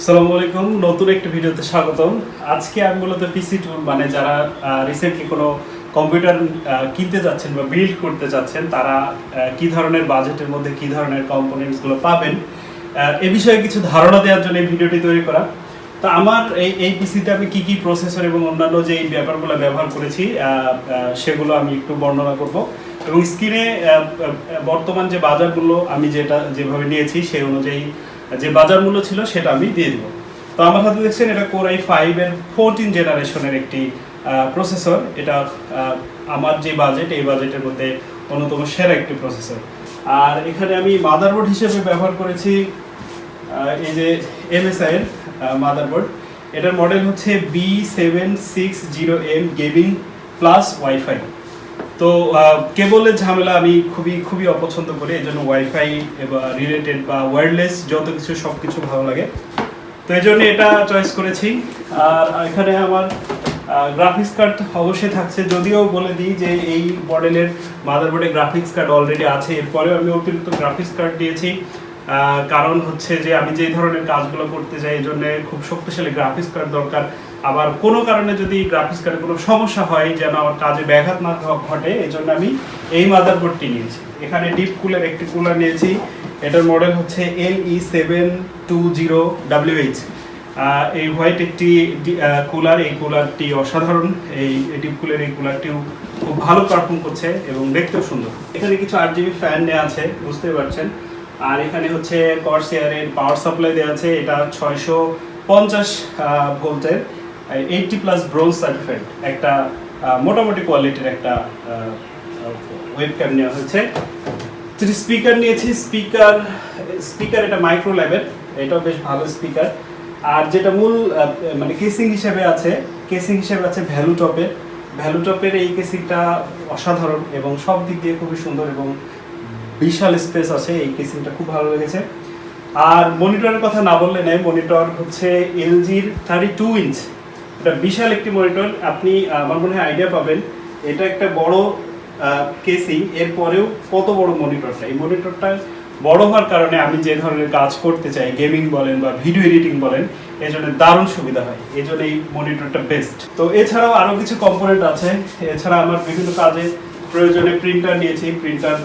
আসসালামু আলাইকুম, নতুন একটি ভিডিওতে স্বাগতম। আজকে আমি মূলত পিসি টুল মানে যারা রিসেন্টলি কোনো কম্পিউটার কিনতে যাচ্ছেন বা বিল্ড করতে যাচ্ছেন, তারা কি ধরনের বাজেটের মধ্যে কি ধরনের কম্পোনেন্টসগুলো পাবেন এ বিষয়ে কিছু ধারণা দেওয়ার জন্য এই ভিডিওটি তৈরি করা। তো আমার এই এই পিসিতে আমি কি কি প্রসেসর এবং অন্যান্য যে ব্যাপারগুলো ব্যবহার করেছি সেগুলো আমি একটু বর্ণনা করব। এবং স্ক্রিনে বর্তমান যে বাজার মূল্য আমি যেটা, যেভাবে নিয়েছি, সেই অনুযায়ী যে বাজার মূল্য ছিল সেটা আমি দিয়ে দিব। তো আমার হাতে দেখছেন এটা কোর আই ফাইভের ফোরটিন জেনারেশনের একটি প্রসেসর এটা আমার যে বাজেট এই বাজেটের মধ্যে অন্যতম সেরা একটি প্রসেসর আর এখানে আমি মাদারবোর্ড হিসেবে ব্যবহার করেছি এই যে এমএসআই এর মাদারবোর্ড এটার মডেল হচ্ছে B seven six zero M gaming plus wifi তো কেবলের ঝামেলা আমি খুবই খুবই অপছন্দ করি, এই জন্য ওয়াইফাই বা রিলেটেড বা ওয়্যারলেস যত কিছু সব কিছু ভালো লাগে। তো এই জন্য এটা চয়েস করেছি। আর এখানে আমার গ্রাফিক্স কার্ড অবশ্যই থাকছে। যদিও বলে দিই যে এই মডেলের মাদারবোর্ডে গ্রাফিক্স কার্ড অলরেডি আছে। এরপরেও আমি অতিরিক্ত গ্রাফিক্স কার্ড দিয়েছি। কারণ হচ্ছে যে আমি যে ধরনের কাজগুলো করতে চাই, এই জন্য খুব শক্তিশালী গ্রাফিক্স কার্ড দরকার। আবার কোনো কারণে যদি গ্রাফিক্স কার্ডে কোনো সমস্যা হয়, যেন আমার কাজে ব্যাঘাত না ঘটে এই জন্য আমি এই মাদারবোর্ডটি নিয়েছি। এখানে ডিপ কুলার একটি কুলার নিয়েছি। এটার মডেল হচ্ছে L E seven two zero WH এই হোয়াইট একটি কুলার এই কুলারটি অসাধারণ। এই ডিপ কুলার এই কুলারটিও খুব ভালো পারফর্ম করছে এবং দেখতেও সুন্দর। এখানে কিছু আট জিবি ফ্যান নেওয়া আছে বুঝতে পারছেন। আর এখানে হচ্ছে কর্সিয়ারের পাওয়ার সাপ্লাই দেওয়া আছে। এটা ছয়শো পঞ্চাশ ভোল্টের এইটটি প্লাস ব্রোজ সার্টিফাইড একটা মোটামুটি কোয়ালিটির একটা ওয়েবক্যাম নেওয়া হয়েছে। থ্রি স্পিকার নিয়েছি স্পিকার স্পিকার এটা মাইক্রো ল্যাবের এটাও বেশ ভালো স্পিকার আর যেটা মূল মানে কেসিং হিসেবে আছে কেসিং হিসেবে আছে ভ্যালু টপের ভ্যালু টপের এই কেসিংটা অসাধারণ এবং সব দিক দিয়ে খুবই সুন্দর এবং বিশাল স্পেস আছে, এই কেসিংটা খুব ভালো লেগেছে। আর মনিটরের কথা না বললে নেই মনিটর হচ্ছে এলজির থার্টি টু ইঞ্চ এটা বিশাল একটি মনিটর আপনি আমার মনে হয় আইডিয়া পাবেন। এটা একটা বড় কেসিং এরপরেও কত বড় মনিটরটা এই মনিটরটা বড় হওয়ার কারণে আমি যে ধরনের কাজ করতে চাই গেমিং বলেন বা ভিডিও এডিটিং বলেন এই জন্য দারুণ সুবিধা হয়। এই জন্য এই মনিটরটা বেস্ট তো এছাড়াও আরও কিছু কম্পোনেন্ট আছে। এছাড়া আমার বিভিন্ন কাজে প্রয়োজনে প্রিন্টার নিয়েছি। প্রিন্টার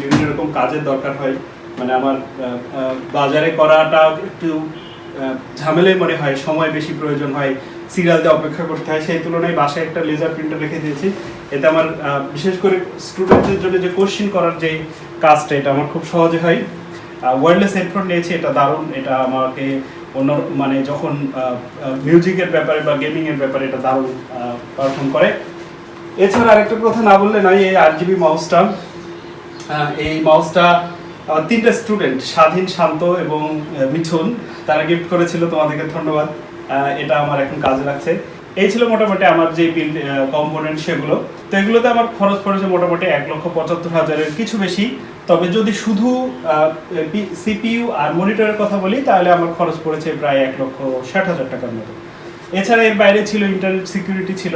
বিভিন্ন রকম কাজের দরকার হয়। মানে আমার বাজারে করাটা একটু ঝামেলাই মনে হয়, সময় বেশি প্রয়োজন হয় সিরিয়াল দিয়ে অপেক্ষা করতে হয়। সেই তুলনায় বাসায় একটা লেজার প্রিন্টার রেখে দিয়েছি। এতে আমার বিশেষ করে স্টুডেন্টদের জন্য যে কোশ্চিন করার যে কাজটা, এটা আমার খুব সহজে হয়। ওয়ারলেস হেডফোন নিয়েছি, এটা দারুণ। এটা আমাকে অন্য মানে যখন মিউজিকের ব্যাপারে বা গেমিং এর ব্যাপারে এটা দারুণ পারফর্ম করে। এছাড়া আরেকটা কথা না বললে নয়, এই আট জিবি মাউসটা এই মাউসটা তিনটা স্টুডেন্ট স্বাধীন, শান্ত এবং মিঠুন তারা গিফট করেছিল, তোমাদেরকে ধন্যবাদ। এটা আমার এখন কাজে লাগছে। এই ছিল মোটামুটি আমার যে কম্পোনেন্ট সেগুলো। তো এগুলোতে আমার খরচ পড়েছে মোটামুটি এক লক্ষ পঁচাত্তর হাজারের কিছু বেশি। তবে যদি শুধু সিপিইউ আর মনিটরের কথা বলি, তাহলে আমার খরচ পড়েছে প্রায় এক লক্ষ ষাট হাজার টাকার মতো। এছাড়া এর বাইরে ছিল ইন্টারনেট সিকিউরিটি ছিল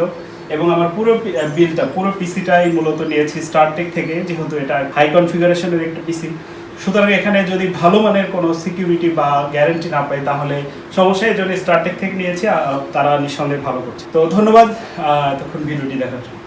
এবং আমার পুরো বিলটা পুরো পিসিটাই মূলত নিয়েছি স্টারটেক থেকে, যেহেতু এটা হাই কনফিগারেশনের একটা পিসি সুতরাং এখানে যদি ভালো মানের কোনো সিকিউরিটি বা গ্যারেন্টি না পাই, তাহলে সমস্যা এই জন্য স্টারটেক থেকে নিয়েছি তারা নিঃসন্দেহে ভালো করছে। তো ধন্যবাদ তখন ভিডিওটি দেখার জন্য।